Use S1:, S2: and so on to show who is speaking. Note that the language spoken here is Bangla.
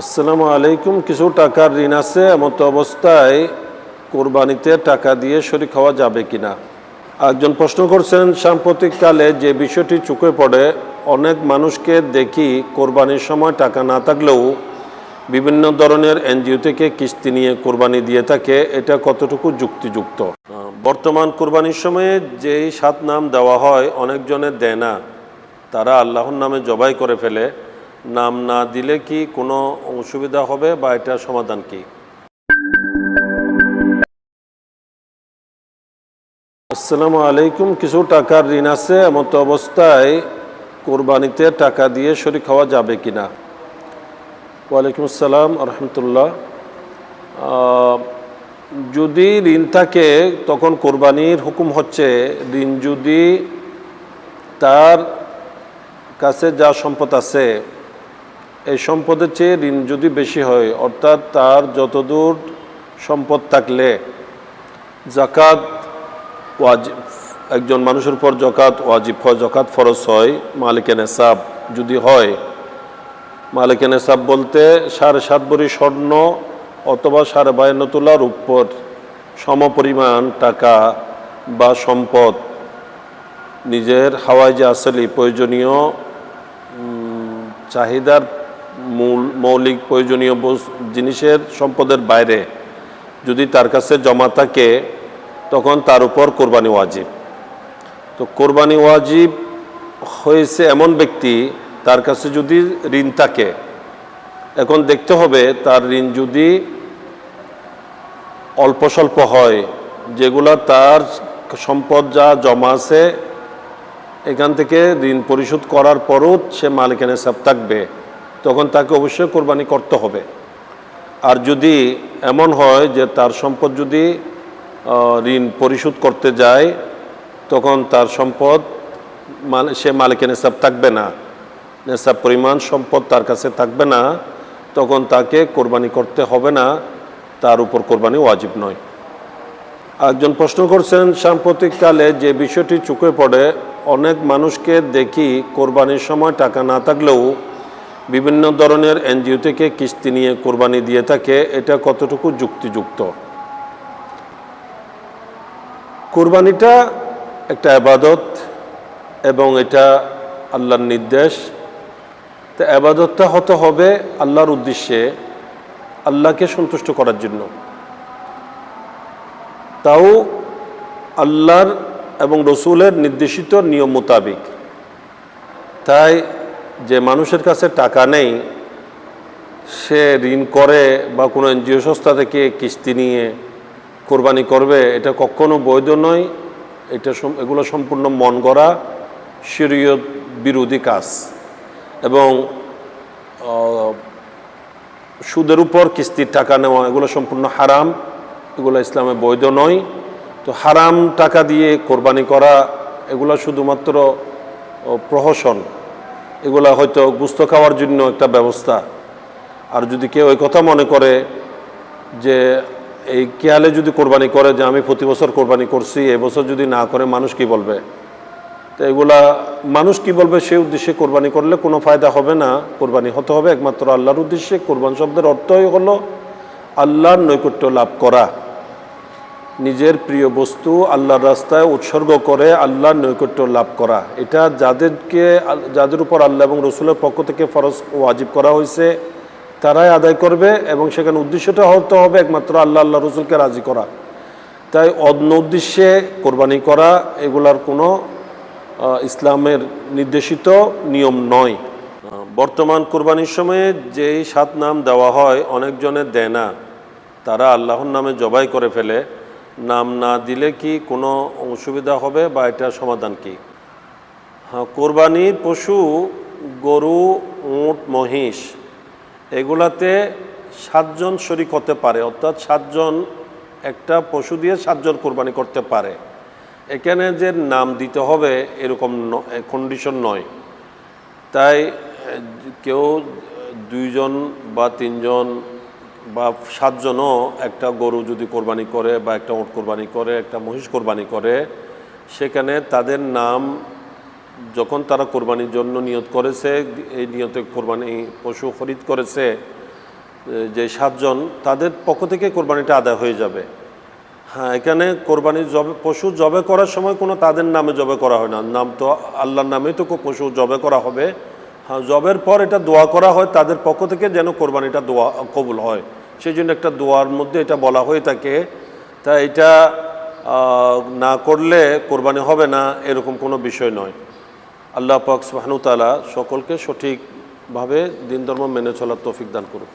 S1: আসসালামু আলাইকুম। কিছু টাকার ঋণ আছে, এমত অবস্থায় কোরবানিতে টাকা দিয়ে শরীক হওয়া যাবে কিনা? একজন প্রশ্ন করছেন, সাম্প্রতিককালে যে বিষয়টি চোখে পড়ে, অনেক মানুষকে দেখি কোরবানির সময় টাকা না থাকলেও বিভিন্ন ধরনের এনজিও থেকে কিস্তি নিয়ে কোরবানি দিয়ে থাকে। এটা কতটুকু যুক্তিযুক্ত? বর্তমান কোরবানির সময়ে যেই সাত নাম দেওয়া হয় অনেকজনের দেয় না। তারা আল্লাহর নামে জবাই করে ফেলে। নাম না দিলে কি কোনো অসুবিধা হবে বা এটার সমাধান কি? আসসালামু আলাইকুম। কিছু টাকার ঋণ আছে এমত অবস্থায় কোরবানিতে টাকা দিয়ে শরীক হওয়া যাবে কিনা? ওয়ালাইকুম আসসালাম রহমতুল্লাহ। যদি ঋণ থাকে, তখন কোরবানির হুকুম হচ্ছে, ঋণ যদি তার কাছে যা সম্পদ আছে এই সম্পদের চেয়ে ঋণ যদি বেশি হয়, অর্থাৎ তার যতদূর সম্পদ থাকলে জাকাত ওয়াজিব, একজন মানুষের উপর জকাত ওয়াজিব হয় জকাত ফরজ হয়, মালিকের নেশাব যদি হয়, মালিকের নেশাব বলতে সাড়ে সাত ভরি স্বর্ণ অথবা সাড়ে বায়ান্ন তোলার উপর সমপরিমাণ টাকা বা সম্পদ নিজের হাওয়ায় যে আসলে প্রয়োজনীয় চাহিদার মূল, মৌলিক প্রয়োজনীয় জিনিসের সম্পদের বাইরে যদি তার কাছে জমা থাকে, তখন তার উপর কোরবানি ওয়াজিব। তো কোরবানি ওয়াজিব হয়েছে এমন ব্যক্তি, তার কাছে যদি ঋণ থাকে, এখন দেখতে হবে তার ঋণ যদি অল্প স্বল্প হয়, যেগুলা তার সম্পদ যা জমা আছে, এখান থেকে ঋণ পরিশোধ করার পরও সে মালিকানের সাপ থাকবে। তখন তাকে অবশ্যই কোরবানি করতে হবে। আর যদি এমন হয় যে তার সম্পদ যদি ঋণ পরিশোধ করতে যায়, তখন তার সম্পদ মাল- সে মালিকের নেশাব থাকবে না। নেশাব পরিমাণ সম্পদ তার কাছে থাকবে না, তখন তাকে কোরবানি করতে হবে না, তার উপর কোরবানি ওয়াজিব নয়। একজন প্রশ্ন করছেন, সাম্প্রতিককালে যে বিষয়টি চুকে পড়ে, অনেক মানুষকে দেখি কোরবানির সময় টাকা না থাকলেও বিভিন্ন ধরনের এনজিও থেকে কিস্তি নিয়ে কোরবানি দিয়ে থাকে, এটা কতটুকু যুক্তিযুক্ত? কোরবানিটা একটা আবাদত এবং এটা আল্লাহর নির্দেশ। তো আবাদতটা হতে হবে আল্লাহর উদ্দেশ্যে, আল্লাহকে সন্তুষ্ট করার জন্য। তাও আল্লাহর এবং রসুলের নির্দেশিত নিয়ম মোতাবিক। তাই যে মানুষের কাছে টাকা নেই, সে ঋণ করে বা কোনো এনজিও সংস্থা থেকে কিস্তি নিয়ে কোরবানি করবে, এটা কখনো বৈধ নয়। এটা এগুলো সম্পূর্ণ মন গড়া শরীয়ত বিরোধী কাজ। এবং সুদের উপর কিস্তির টাকা নেওয়া, এগুলো সম্পূর্ণ হারাম। এগুলো ইসলামে বৈধ নয়। তো হারাম টাকা দিয়ে কোরবানি করা, এগুলো শুধুমাত্র প্রহসন। এগুলা হয়তো গুস্ত খাওয়ার জন্য একটা ব্যবস্থা। আর যদি কেউ ওই কথা মনে করে যে এই কেয়ালে যদি কোরবানি করে যে আমি প্রতি বছর কোরবানি করছি এবছর যদি না করে মানুষ কি বলবে? তো এগুলা মানুষ কি বলবে সেই উদ্দেশ্যে কোরবানি করলে কোনো ফায়দা হবে না, কোরবানি হতে হবে। একমাত্র আল্লাহর উদ্দেশ্যে কোরবান শব্দের অর্থই হলো আল্লাহর নৈকট্য লাভ করা। নিজের প্রিয় বস্তু আল্লাহর রাস্তায় উৎসর্গ করে আল্লাহর নৈকট্য লাভ করা। এটা যাদেরকে যাদের উপর আল্লাহ এবং রসুলের পক্ষ থেকে ফরজ ওয়াজিব করা হয়েছে, তারাই আদায় করবে এবং সেখানে উদ্দেশ্যটা হতে হবে একমাত্র আল্লাহ আল্লাহ রসুলকে রাজি করা। তাই অন্য উদ্দেশ্যে কোরবানি করা এগুলার কোনো ইসলামের নির্দেশিত নিয়ম নয়। বর্তমান কোরবানির সময়ে যেই সাত নাম দেওয়া হয় অনেকজনের দেয় না। তারা আল্লাহর নামে জবাই করে ফেলে। নাম না দিলে কি কোনো অসুবিধা হবে বা এটার সমাধান কি? হ্যাঁ কোরবানির পশু, গরু, উঁট, মহিষ, এগুলাতে সাতজন শরিক হতে পারে। অর্থাৎ সাতজন একটা পশু দিয়ে সাতজন কোরবানি করতে পারে। এখানে যে নাম দিতে হবে এরকম কন্ডিশন নয়। তাই কেউ দুইজন বা তিনজন বা সাতজনও একটা গরু যদি কোরবানি করে বা একটা উঁট কোরবানি করে, একটা মহিষ কোরবানি করে, সেখানে তাদের নাম যখন তারা কোরবানির জন্য নিয়ত করেছে, এই নিয়তে কোরবানি পশু খরিদ করেছে, যে সাতজন, তাদের পক্ষ থেকে কোরবানিটা আদায় হয়ে যাবে। হ্যাঁ এখানে কোরবানি জবে, পশু জবে করার সময় কোনো তাদের নামে জবে করা হয় না। নাম তো আল্লাহর নামেই তো পশু জবে করা হবে। হ্যাঁ জবের পর এটা দোয়া করা হয়, তাদের পক্ষ থেকে যেন কোরবানিটা দোয়া কবুল হয়। সেই জন্য একটা দোয়ার মধ্যে এটা বলা হয়ে থাকে, তা এটা না করলে কোরবানি হবে না, এরকম কোনো বিষয় নয়। আল্লাহ পাক সকলকে সঠিকভাবে দিন ধর্ম মেনে চলার তৌফিক দান করুন